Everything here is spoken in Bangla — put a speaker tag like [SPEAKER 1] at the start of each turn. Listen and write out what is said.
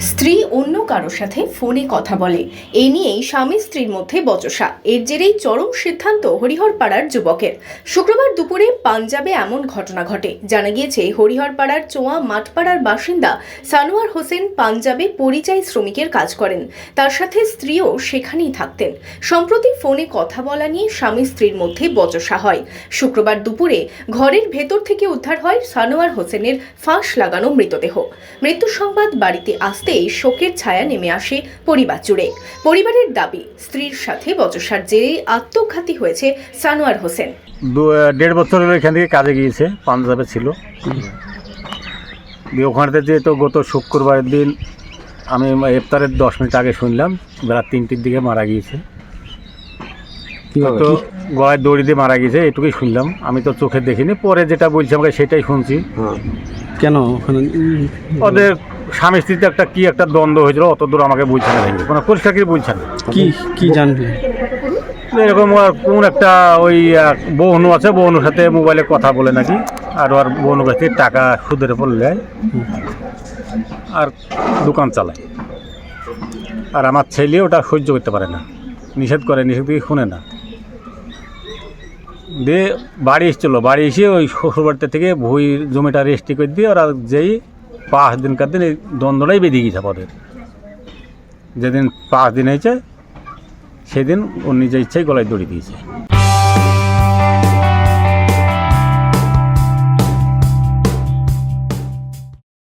[SPEAKER 1] স্ত্রী অন্য কারোর সাথে ফোনে কথা বলে। এ নিয়েই স্বামী স্ত্রীর মধ্যে বচসা। এর জেরেই চরম সিদ্ধান্ত হরিহরপাড়ার যুবকের। শুক্রবার দুপুরে পাঞ্জাবে এমন ঘটনা ঘটে। জানা গিয়েছে, হরিহরপাড়ার চোয়া মাঠপাড়ার বাসিন্দা সানোয়ার হোসেন পাঞ্জাবে পরিযায়ী শ্রমিকের কাজ করেন। তার সাথে স্ত্রীও সেখানেই থাকতেন। সম্প্রতি ফোনে কথা বলা নিয়ে স্বামী স্ত্রীর মধ্যে বচসা হয়। শুক্রবার দুপুরে ঘরের ভেতর থেকে উদ্ধার হয় সানোয়ার হোসেনের ফাঁস লাগানো মৃতদেহ। মৃত্যু সংবাদ বাড়িতে আসতেই শোকের ছায়া নেমে আসে পরিবার জুড়ে। পরিবারের দাবি স্ত্রীর সাথে বচসার জেরে আত্মঘাতী হয়েছে সানোয়ার হোসেন।
[SPEAKER 2] দু- দেড় বছর হলো এখান থেকে কাজে গিয়েছে পাঞ্জাবে ছিল। দিয়ে ওখানে থেকে তো গত শুক্রবারের দিন আমি ইফতারের দশ মিনিট আগে শুনলাম বেলা তিনটির দিকে মারা গিয়েছে।
[SPEAKER 3] কীভাবে?
[SPEAKER 2] তো গলায় দড়ি দিয়ে মারা গিয়েছে এটুকুই শুনলাম। আমি তো চোখে দেখিনি পরে যেটা বলছি আমাকে সেটাই শুনছি।
[SPEAKER 3] হ্যাঁ। কেন? ওখানে
[SPEAKER 2] ওদের স্বামী স্ত্রীতে একটা কি একটা দ্বন্দ্ব হয়েছিল অত দূর আমাকে বলছে না কোনো পরিষ্কার কি বলছে না।
[SPEAKER 3] কি কি জানবে?
[SPEAKER 2] এরকম আর কোন একটা ওই আহ, বৌনু আছে বৌনুর সাথে মোবাইলে কথা বলে নাকি আর ওর বৌনুর কাছ থেকে টাকা সুদের উপর নেয় আর দোকান চালায়। আর আমার ছেলে ওটা সহ্য করতে পারে না। নিষেধ করে নিষেধ থেকে শুনে না। দিয়ে বাড়ি এসেছিল বাড়ি এসে ওই শ্বশুরবাড়িতে থেকে ভুই জমিটা রেস্টি করে দিয়ে ওরা যেই পাঁচ দিনকার দিন এই দ্বন্দ্বটাই বেঁধে গেছে পদের যেদিন পাঁচ দিন হয়েছে, সেদিন ওর নিজের ইচ্ছাই গলায় দড়ি দিয়েছে।